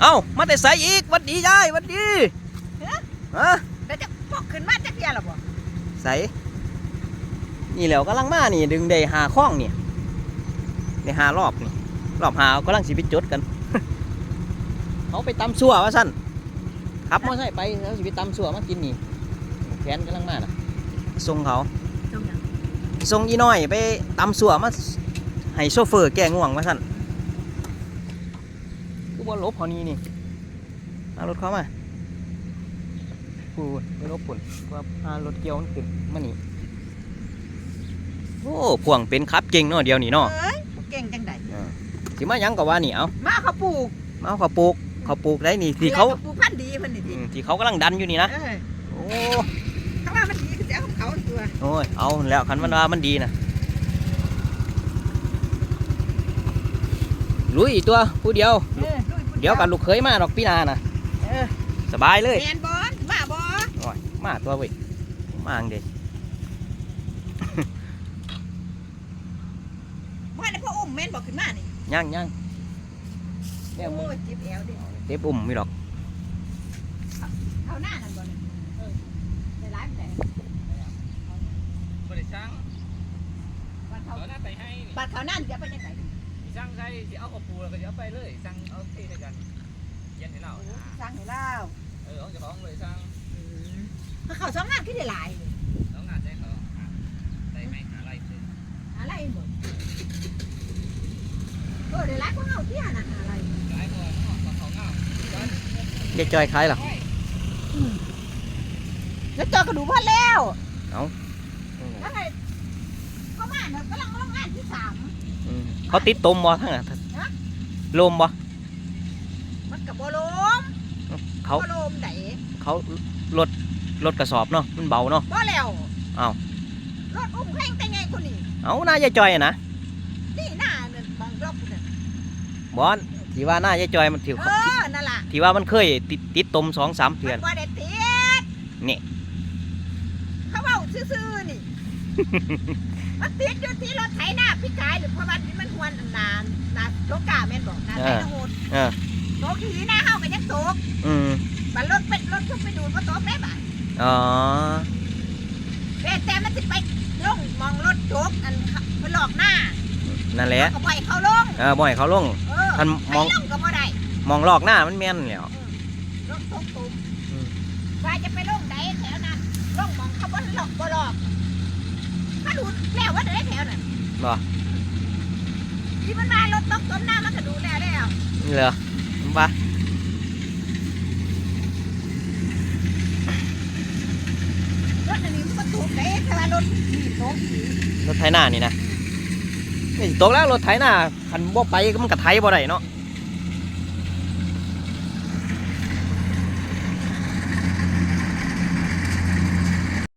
เอ้ามาแต่ใส่อีกหวัดดียายหวัดดีเอ๊ะฮะแต่จะพกขึ้นมาจักเดียวหรอบ่ใส่นี่แหล้วกำลังมานี่ ดึงได้หาข้องนี่ได้หารอบนี่รอบหากำลังสิไปจดกันเขาไปตำซัวว่าสั่นขับมอไซค์ไปแล้วสิไปตำซัวมากินนี่แขนกำลังมาน่ะส่งเขาตรงนั้นส่งอีน้อยไปตำสัวมาให้โชเฟอร์แก้ง่วงมาสั่น คือว่าลบเขานี่นี่เอารถเข้ามาปูนไปลบปุ่นว่าพารถเกี่ยวมันขึ้นมานี่โอ้พวงเป็นครับเก่งเนาะเดียวนี่เนาะเอ้ยเก่งจังไดสิมาหยังก็ว่านี่เอามาเขาปลูกมาเอาเขาปลูกเขาปลูกได้นี่ที่เขาแล้วก็ปลูกพันธุ์ดีเพิ่นนี่อืดิมที่เขากำลังดันอยู่นี่นะเออโอ้ถ้าว่ามันดีก็จะเอาของเขาตัวโอ้ยเอาแล้วคันมันว่ามันดีนะลุยตัวผู้เดียว เออลุผู้ เดี๋ยวกันลูกเคยมาดอกพี่นานะเออ สบายเลยแมนบอลมาบอลโอ้ยมาตัวเว้ยมาอังเด็มาในพ่ออุ้มแมนบอกขึ้นมานี่ย่างย่างแม่มึงโอ้ยจิบแอวดิเต็บอุ่มไม่ดอกเขาหน้านั่นบ่นี่เออได้ร้ายแต่บริช่างบัดเขาเขาหน้าไปให้นี่บัดเขานั่นจะไปยังไง ช่างใครที่เอากระปูแล้วก็เดี๋ยวไปเลยช่างเอาเทให้กันเย็นให้เราโอ้สร้างให้เล่าเออของเจ้าของเลยช่างเขาเขาสองงานขึ้นได้หลายเลยแล้วงานได้เขาได้ไหมหาอะไรซื้ออะไรหมดเออได้หลายคนเอาที่หานะอะไรหลายคนเขาเขาเงาเด็กจอยคล้ายหรอแล้วเจอกระดูกพันแล้วเอ้าแล้วไงเขามาเนี่ยกำลังลงงานที่สามอืม เขาติดตมบ่ทั้งนั้นลมบ่มันกับโบโลมเขาโบโลมไหนเขารถรถกระสอบเนาะมันเบาเนาะบ่แล้วอ้าวรถอุ้มแข้งแต่ไงคนนี้เอาหน้ายายจอยอะนะนี่หน้าเนี่ยบางรอบเนี่ยบอนที่ว่าหน้ายายจอยมันถือเออนั่นล่ะที่ว่ามันเคยติดติดตมสองสามเดือนมันบ่ได้ติดนี่เขาเอาซื่อๆนี่ มันติดอยู่ที่รถไถหน้าพี่กายหรือเพราะว่ามันหวนนานนาโลกาแม่นบอกนาไถนาโหดเออโตกขี่หน้าเฮากันยังโตกอืมบัดรถเป็นรถทุกไปดูดก็โตกได้บ่ะอ๋อแต่แต่มันสิไปลงมองรถโตกอันเพิ่นหลอกหน้านั่นแหละก็ปล่อยเขาลงเออบ่ให้เขาลงเออท่านมองให้ลงก็บ่ได้มองลอกหน้ามันแม่นแล้วรถตกตุ่มอืมว่าจะไปลงไหนแถวนั้นลงมองเขาบ่หลอกบ่หลอก เขาดูแล้วว่าได้แถวนั้นบ่ที่มันมารถตกต้นหน้ามันก็ดูแล้วแล้วเหรอบ่รถอันนี้มันก็ถูกเด้ถ้าว่ารถนี่ตกอีกรถไถนานี่นะไม่สิตกแล้วรถไถนาคันบ่ไปก็มันก็ไถบ่ได้เนาะ